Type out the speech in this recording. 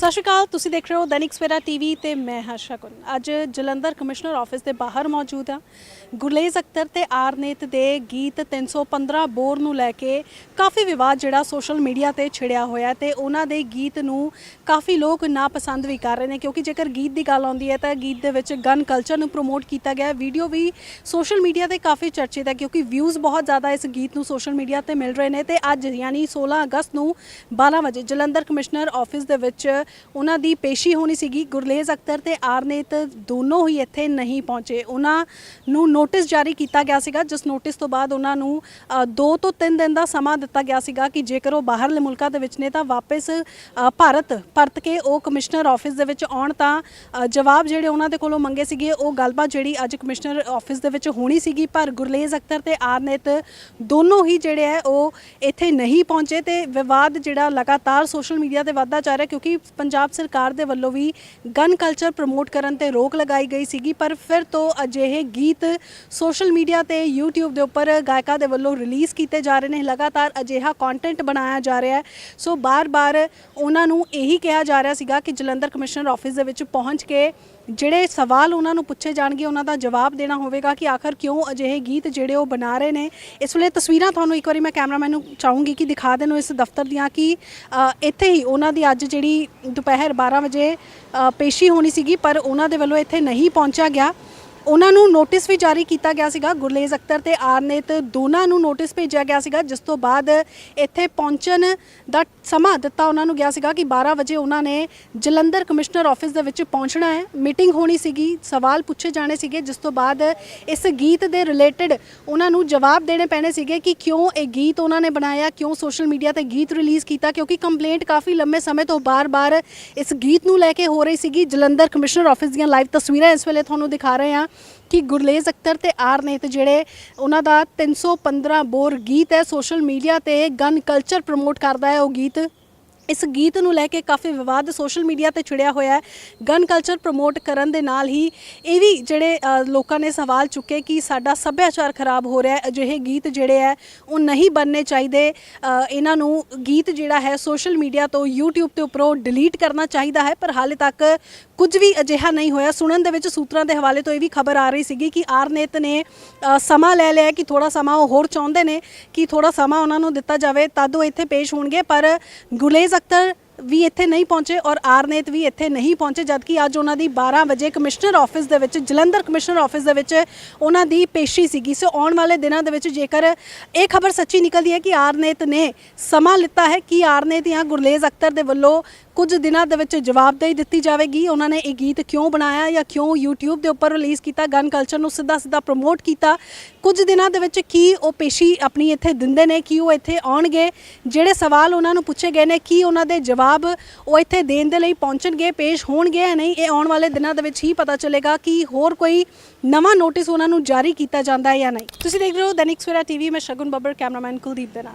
ਸਤਿ ਸ਼੍ਰੀ ਅਕਾਲ, ਤੁਸੀਂ ਦੇਖ ਰਹੇ ਹੋ ਦੈਨਿਕ ਸਵੇਰਾ ਟੀਵੀ ਤੇ ਮੈਂ ਹਰਸ਼ਾ ਕੁਨ। ਅੱਜ ਜਲੰਧਰ ਕਮਿਸ਼ਨਰ ਆਫਿਸ ਦੇ ਬਾਹਰ ਮੌਜੂਦ ਹਾਂ। ਗੁਰਲੇਜ਼ ਅਖਤਰ ਤੇ ਆਰਨੇਤ ਦੇ ਗੀਤ 315 ਬੋਰ ਨੂੰ ਲੈ ਕੇ ਕਾਫੀ ਵਿਵਾਦ ਜਿਹੜਾ ਸੋਸ਼ਲ ਮੀਡੀਆ ਤੇ ਛਿੜਿਆ ਹੋਇਆ ਹੈ ਤੇ ਉਹਨਾਂ ਦੇ ਗੀਤ ਨੂੰ ਕਾਫੀ ਲੋਕ ਨਾਪਸੰਦ ਵੀ ਕਰ ਰਹੇ ਨੇ ਕਿਉਂਕਿ ਜੇਕਰ ਗੀਤ ਦੀ ਗੱਲ ਆਉਂਦੀ ਹੈ ਤਾਂ ਗੀਤ ਦੇ ਵਿੱਚ ਗਨ ਕਲਚਰ ਨੂੰ ਪ੍ਰਮੋਟ ਕੀਤਾ ਗਿਆ ਵੀਡੀਓ ਵੀ ਸੋਸ਼ਲ ਮੀਡੀਆ ਤੇ ਕਾਫੀ ਚਰਚਿਤ ਹੈ ਕਿਉਂਕਿ ਵਿਊਜ਼ ਬਹੁਤ ਜ਼ਿਆਦਾ ਇਸ ਗੀਤ ਨੂੰ ਸੋਸ਼ਲ ਮੀਡੀਆ ਤੇ ਮਿਲ ਰਹੇ ਨੇ ਤੇ ਅੱਜ ਯਾਨੀ 16 ਅਗਸਤ ਨੂੰ 12 ਵਜੇ ਜਲੰਧਰ ਕਮਿਸ਼ਨਰ ਆਫਿਸ ਦੇ ਵਿੱਚ ਉਹਨਾਂ ਦੀ ਪੇਸ਼ੀ ਹੋਣੀ ਸੀਗੀ ਗੁਰਲੇਜ਼ ਅਖਤਰ ਤੇ ਆਰਨੇਤ ਦੋਨੋਂ ਹੀ ਇੱਥੇ ਨਹੀਂ ਪਹੁੰਚੇ। ਉਹਨਾਂ ਨੂੰ ਨੋਟਿਸ ਜਾਰੀ ਕੀਤਾ ਗਿਆ ਸੀਗਾ, ਜਿਸ ਨੋਟਿਸ ਤੋਂ ਬਾਅਦ ਉਹਨਾਂ ਨੂੰ 2 ਤੋਂ 3 ਦਿਨ ਦਾ ਸਮਾਂ ਦਿੱਤਾ ਗਿਆ ਸੀਗਾ ਕਿ ਜੇਕਰ ਉਹ ਬਾਹਰਲੇ ਮੁਲਕਾਂ ਦੇ ਵਿੱਚ ਨੇ ਤਾਂ ਵਾਪਸ ਭਾਰਤ ਪਰਤ ਕੇ ਉਹ ਕਮਿਸ਼ਨਰ ਆਫਿਸ ਦੇ ਵਿੱਚ ਆਉਣ ਤਾਂ ਜਵਾਬ ਜਿਹੜੇ ਉਹਨਾਂ ਦੇ ਕੋਲੋਂ ਮੰਗੇ ਸੀਗੇ, ਉਹ ਗੱਲਬਾਤ ਜਿਹੜੀ ਅੱਜ ਕਮਿਸ਼ਨਰ ਆਫਿਸ ਦੇ ਵਿੱਚ ਹੋਣੀ ਸੀਗੀ, ਪਰ ਗੁਰਲੇਜ਼ ਅਖਤਰ ਤੇ ਆਰਨੇਤ ਦੋਨੋਂ ਹੀ ਜਿਹੜੇ ਹੈ, ਉਹ ਇੱਥੇ ਨਹੀਂ ਪਹੁੰਚੇ ਤੇ ਵਿਵਾਦ ਜਿਹੜਾ ਲਗਾਤਾਰ ਸੋਸ਼ਲ ਮੀਡੀਆ ਤੇ ਵੱਧਦਾ ਜਾ ਰਿਹਾ ਕਿਉਂਕਿ ਪੰਜਾਬ ਸਰਕਾਰ ਦੇ ਵੱਲੋਂ ਵੀ ਗਨ ਕਲਚਰ ਪ੍ਰਮੋਟ ਕਰਨ ਤੇ ਰੋਕ ਲਗਾਈ ਗਈ ਸੀਗੀ, ਪਰ ਫਿਰ ਤੋਂ ਅਜਿਹੇ ਗੀਤ ਸੋਸ਼ਲ ਮੀਡੀਆ ਤੇ YouTube ਦੇ ਉੱਪਰ ਗਾਇਕਾਂ ਦੇ ਵੱਲੋਂ ਰਿਲੀਜ਼ ਕੀਤੇ ਜਾ ਰਹੇ ਨੇ, ਲਗਾਤਾਰ ਅਜਿਹਾ ਕੰਟੈਂਟ ਬਣਾਇਆ ਜਾ ਰਿਹਾ ਹੈ। ਸੋ ਬਾਰ-ਬਾਰ ਉਹਨਾਂ ਨੂੰ ਇਹੀ ਕਿਹਾ ਜਾ ਰਿਹਾ ਸੀਗਾ ਕਿ ਜਲੰਧਰ ਕਮਿਸ਼ਨਰ ਆਫਿਸ ਦੇ ਵਿੱਚ ਪਹੁੰਚ ਕੇ ਜਿਹੜੇ ਸਵਾਲ ਉਹਨਾਂ ਨੂੰ ਪੁੱਛੇ ਜਾਣਗੇ, ਉਹਨਾਂ ਦਾ ਜਵਾਬ ਦੇਣਾ ਹੋਵੇਗਾ ਕਿ ਆਖਰ ਕਿਉਂ ਅਜਿਹੇ ਗੀਤ ਜਿਹੜੇ ਉਹ ਬਣਾ ਰਹੇ ਨੇ। ਇਸ ਵੇਲੇ ਤਸਵੀਰਾਂ ਤੁਹਾਨੂੰ ਇੱਕ ਵਾਰੀ ਮੈਂ ਕੈਮਰਾਮੈਨ ਨੂੰ ਚਾਹੂੰਗੀ ਕਿ ਦਿਖਾ ਦੇਣ ਇਸ ਦਫ਼ਤਰ ਦੀਆਂ ਕਿ ਇੱਥੇ ਹੀ ਉਹਨਾਂ ਦੀ ਅੱਜ ਜਿਹੜੀ ਦੁਪਹਿਰ 12 ਵਜੇ ਪੇਸ਼ੀ ਹੋਣੀ ਸੀਗੀ, ਪਰ ਉਹਨਾਂ ਦੇ ਵੱਲੋਂ ਇੱਥੇ ਨਹੀਂ ਪਹੁੰਚਿਆ ਗਿਆ। ਉਹਨਾਂ ਨੂੰ ਨੋਟਿਸ ਵੀ ਜਾਰੀ ਕੀਤਾ ਗਿਆ ਸੀਗਾ, ਗੁਰਲੇਜ਼ ਅਖਤਰ ਤੇ ਆਰਨੇਤ ਦੋਨਾਂ ਨੂੰ ਨੋਟਿਸ ਭੇਜਿਆ ਗਿਆ ਸੀਗਾ, ਜਿਸ ਤੋਂ ਬਾਅਦ ਇੱਥੇ ਪਹੁੰਚਣ ਦਾ ਸਮਾਂ ਦਿੱਤਾ ਉਹਨਾਂ ਨੂੰ ਗਿਆ ਸੀਗਾ ਕਿ 12 ਵਜੇ ਉਹਨਾਂ ਨੇ ਜਲੰਧਰ ਕਮਿਸ਼ਨਰ ਆਫਿਸ ਦੇ ਵਿੱਚ ਪਹੁੰਚਣਾ ਹੈ। ਮੀਟਿੰਗ ਹੋਣੀ ਸੀਗੀ, ਸਵਾਲ ਪੁੱਛੇ ਜਾਣੇ ਸੀਗੇ, ਜਿਸ ਤੋਂ ਬਾਅਦ ਇਸ ਗੀਤ ਦੇ ਰਿਲੇਟਡ ਉਹਨਾਂ ਨੂੰ ਜਵਾਬ ਦੇਣੇ ਪੈਣੇ ਸੀਗੇ ਕਿ ਕਿਉਂ ਇਹ ਗੀਤ ਉਹਨਾਂ ਨੇ ਬਣਾਇਆ, ਕਿਉਂ ਸੋਸ਼ਲ ਮੀਡੀਆ ਤੇ ਗੀਤ ਰਿਲੀਜ਼ ਕੀਤਾ, ਕਿਉਂਕਿ ਕੰਪਲੇਂਟ ਕਾਫੀ ਲੰਮੇ ਸਮੇਂ ਤੋਂ ਬਾਰ-ਬਾਰ ਇਸ ਗੀਤ ਨੂੰ ਲੈ ਕੇ ਹੋ ਰਹੀ ਸੀਗੀ। ਜਲੰਧਰ ਕਮਿਸ਼ਨਰ ਆਫਿਸ ਦੀਆਂ ਲਾਈਵ ਤਸਵੀਰਾਂ ਇਸ ਵੇਲੇ ਤੁਹਾਨੂੰ ਦਿਖਾ ਰਹੇ ਹਾਂ। ਕਿ ਗੁਰਲੇਜ਼ ਅਖਤਰ ਤੇ ਆਰਨੇਤ ਜਿਹੜੇ ਉਹਨਾਂ ਦਾ 315 ਬੋਰ ਗੀਤ ਹੈ ਸੋਸ਼ਲ ਮੀਡੀਆ ਤੇ ਗਨ ਕਲਚਰ ਪ੍ਰਮੋਟ ਕਰਦਾ ਹੈ ਉਹ ਗੀਤ। ਇਸ ਗੀਤ ਨੂੰ ਲੈ ਕੇ ਕਾਫੀ ਵਿਵਾਦ ਸੋਸ਼ਲ ਮੀਡੀਆ ਤੇ ਛਿੜਿਆ ਹੋਇਆ ਹੈ। ਗਨ ਕਲਚਰ ਪ੍ਰਮੋਟ ਕਰਨ ਦੇ ਨਾਲ ਹੀ ਇਹ ਵੀ ਜਿਹੜੇ ਲੋਕਾਂ ਨੇ ਸਵਾਲ ਚੁੱਕੇ ਕਿ ਸਾਡਾ ਸੱਭਿਆਚਾਰ ਖਰਾਬ ਹੋ ਰਿਹਾ ਹੈ, ਅਜਿਹੇ ਗੀਤ ਜਿਹੜੇ ਹੈ, ਉਹ ਨਹੀਂ ਬਣਨੇ ਚਾਹੀਦੇ। ਇਹਨਾਂ ਨੂੰ ਗੀਤ ਜਿਹੜਾ ਹੈ, ਸੋਸ਼ਲ ਮੀਡੀਆ ਤੋਂ YouTube ਤੇ ਉੱਪਰੋਂ ਡਿਲੀਟ ਕਰਨਾ ਚਾਹੀਦਾ ਹੈ, ਪਰ ਹਾਲੇ ਤੱਕ ਕੁਝ ਵੀ ਅਜਿਹਾ ਨਹੀਂ ਹੋਇਆ। ਸੁਣਨ ਦੇ ਵਿੱਚ ਸੂਤਰਾਂ ਦੇ ਹਵਾਲੇ ਤੋਂ ਇਹ ਵੀ ਖਬਰ ਆ ਰਹੀ ਸੀਗੀ ਕਿ ਆਰਨੇਤ ਨੇ ਸਮਾਂ ਲੈ ਲਿਆ ਕਿ ਥੋੜਾ ਸਮਾਂ ਉਹ ਹੋਰ ਚਾਹੁੰਦੇ ਨੇ ਕਿ ਥੋੜਾ ਸਮਾਂ ਉਹਨਾਂ ਨੂੰ ਦਿੱਤਾ ਜਾਵੇ। ਤਦ ਉਹ ਇੱਥੇ ਪੇਸ਼ ਹੋਣਗੇ, ਪਰ ਗੁਲੇਜ਼ ਅਖਤਰ ਵੀ ਇੱਥੇ ਨਹੀਂ ਪਹੁੰਚੇ ਔਰ ਆਰਨੇਤ ਵੀ ਇੱਥੇ ਨਹੀਂ ਪਹੁੰਚੇ, ਜਦਕਿ ਅੱਜ ਉਹਨਾਂ ਦੀ 12 ਵਜੇ ਕਮਿਸ਼ਨਰ ਆਫਿਸ ਦੇ ਵਿੱਚ, ਜਲੰਧਰ ਕਮਿਸ਼ਨਰ ਆਫਿਸ ਦੇ ਵਿੱਚ ਉਹਨਾਂ ਦੀ ਪੇਸ਼ੀ ਸੀਗੀ। ਸੋ ਆਉਣ ਵਾਲੇ ਦਿਨਾਂ ਦੇ ਵਿੱਚ ਜੇਕਰ ਇਹ ਖਬਰ ਸੱਚੀ ਨਿਕਲਦੀ ਹੈ ਕਿ ਆਰਨੇਤ ਨੇ ਸਮਾਂ ਲਿੱਤਾ ਹੈ, ਕਿ ਆਰਨੇਤ ਜਾਂ ਗੁਰਲੇਜ਼ ਅਖਤਰ ਦੇ ਵੱਲੋਂ ਕੁਝ ਦਿਨਾਂ ਦੇ ਵਿੱਚ ਜਵਾਬਦੇਹੀ ਦਿੱਤੀ ਜਾਵੇਗੀ। ਉਹਨਾਂ ਨੇ ਇਹ ਗੀਤ ਕਿਉਂ ਬਣਾਇਆ ਜਾਂ ਕਿਉਂ YouTube ਦੇ ਉੱਪਰ ਰਿਲੀਜ਼ ਕੀਤਾ? ਗਨ ਕਲਚਰ ਨੂੰ ਸਿੱਧਾ ਸਿੱਧਾ ਪ੍ਰਮੋਟ ਕੀਤਾ। ਕੁਝ ਦਿਨਾਂ ਦੇ ਵਿੱਚ ਕੀ ਉਹ ਪੇਸ਼ੀ ਆਪਣੀ ਇੱਥੇ ਦਿੰਦੇ ਨੇ, ਕੀ ਉਹ ਇੱਥੇ ਆਉਣਗੇ? ਜਿਹੜੇ ਸਵਾਲ ਉਹਨਾਂ ਨੂੰ ਪੁੱਛੇ ਗਏ ਨੇ, ਕੀ ਉਹਨਾਂ ਦੇ ਜਵਾਬ ਉਹ ਇੱਥੇ ਦੇਣ ਦੇ ਲਈ ਪਹੁੰਚਣਗੇ, ਪੇਸ਼ ਹੋਣਗੇ ਜਾਂ ਨਹੀਂ, ਇਹ ਆਉਣ ਵਾਲੇ ਦਿਨਾਂ ਦੇ ਵਿੱਚ ਹੀ ਪਤਾ ਚੱਲੇਗਾ ਕਿ ਹੋਰ ਕੋਈ ਨਵਾਂ ਨੋਟਿਸ ਉਹਨਾਂ ਨੂੰ ਜਾਰੀ ਕੀਤਾ ਜਾਂਦਾ ਹੈ ਜਾਂ ਨਹੀਂ। ਤੁਸੀਂ ਦੇਖ ਰਹੇ ਹੋ ਦੈਨਿਕ ਸਵੇਰਾ ਟੀਵੀ ਮੈਂ ਸ਼ਗੁਨ ਬੱਬਰ, ਕੈਮਰਾਮੈਨ ਕੁਲਦੀਪ ਦੇ ਨਾਲ।